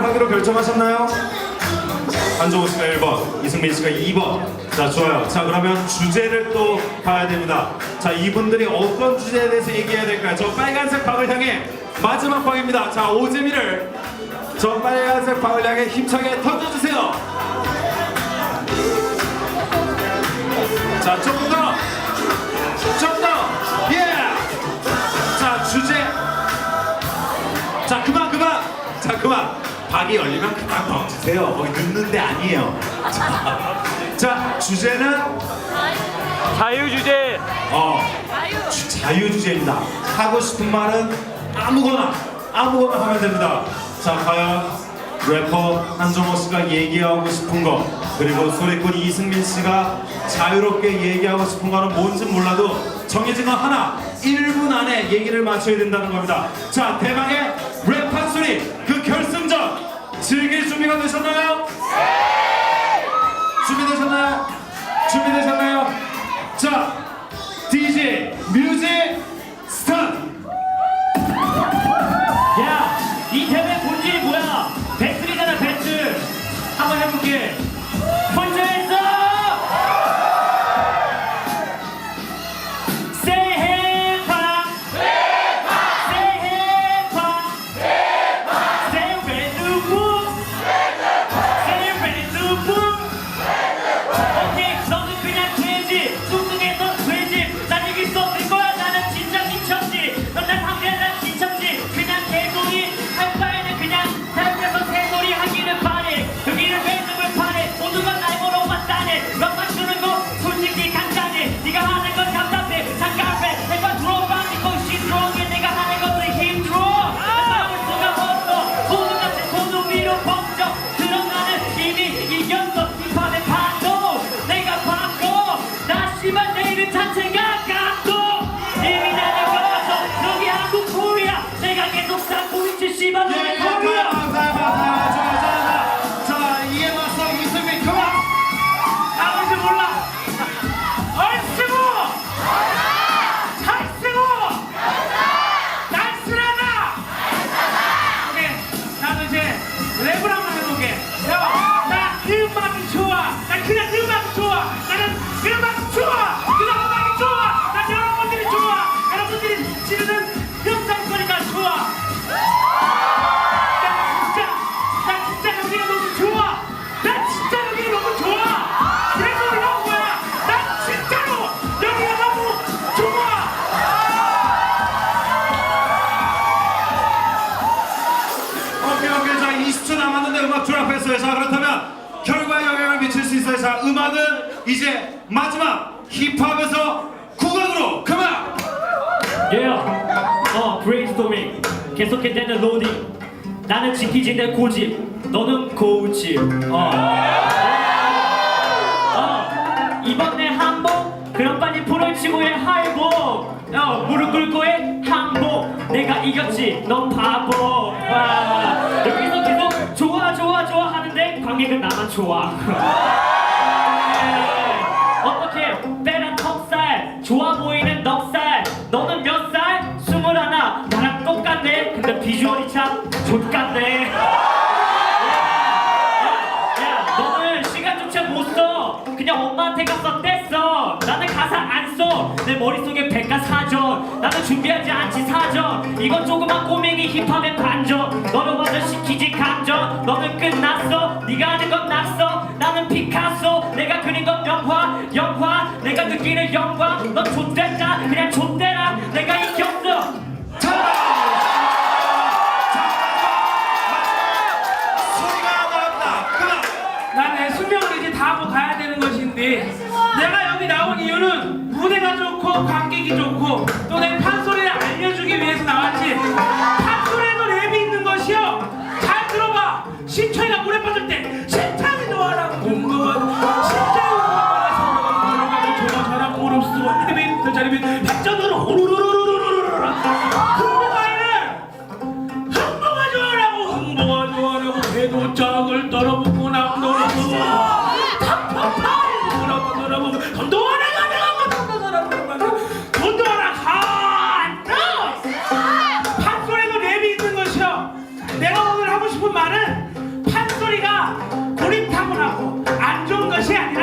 랩을 하기로 결정하셨나요? 한종호 씨가 1번, 이승민 씨가 2번. 자, 좋아요. 자, 그러면 주제를 또 봐야 됩니다. 자, 이분들이 어떤 주제에 대해서 얘기해야 될까요? 저 빨간색 방을 향해 마지막 방입니다. 자, 오재미를 저 빨간색 방을 향해 힘차게 던져주세요. 자, 조금 박이 열리면 그만 던지세요. 거기 늦는 데 아니에요. 자, 자, 주제는 자유주제 어, 주- 자유 주제입니다. 하고 싶은 말은 아무거나 아무거나 하면 됩니다. 자, 과연 래퍼 한정호 씨가 얘기하고 싶은 거 그리고 소리꾼 이승민 씨가 자유롭게 얘기하고 싶은 거는 뭔지 몰라도 정해진 거 하나 1분 안에 얘기를 맞춰야 된다는 겁니다. 자, 대망의 랩 한 소리 그 결승전 즐길 준비가 되셨나요? 준비되셨나요? 준비되셨나요? 여러분들이 지르는 음성소리가 좋아 나 진짜 나 진짜 여기가 너무 좋아 나 진짜 여기가 너무 좋아 그래서 올라온 거야 난 진짜로 여기가 너무 좋아 오케이, 오케이. 자, 20초 남았는데 음악 졸업했어요. 자, 그렇다면 결과에 영향을 미칠 수 있어요. 자, 음악은 이제 마지막 힙합에서! Yeah. 어, 브레인스토밍. 계속해 되는 로딩. 나는 지키지 내 고집. 너는 고우집. 어. 어. 이번 내 항복. 그럼 빨리 불을 치고 해 하이복. 어, 무릎 꿇고 해 항복. 내가 이겼지. 넌 바보. 와. 여기서 계속 좋아 좋아 좋아 하는데 관객은 나만 좋아. 가서 뗐어. 나는 가사 안써내 머릿속에 백과사전 나는 준비하지 않지 사전 이건 조그만 꼬맹이 힙합의 반전. 너를 완전 시키지 감전 너는 끝났어. 네가 하는 건 낙서. 나는 피카소. 내가 그린 건 영화. 영화. 내가 느끼는 영광. 넌 좆됐다. 그냥 좆대라. 내가 이겼 나온 이유는 무대가 좋고 관객이 좋고 또 내 판소리를 알려주기 위해서 나왔지. 판소리에도 랩이 있는 것이요. 잘 들어봐. 신철이가 물에 빠질 건너고 건너라 건너고 건너라 건너라 건너라 건너 판소리도 랩이 있는 것이요. 내가 오늘 하고 싶은 말은 판소리가 고리타분하고 안 좋은 것이 아니라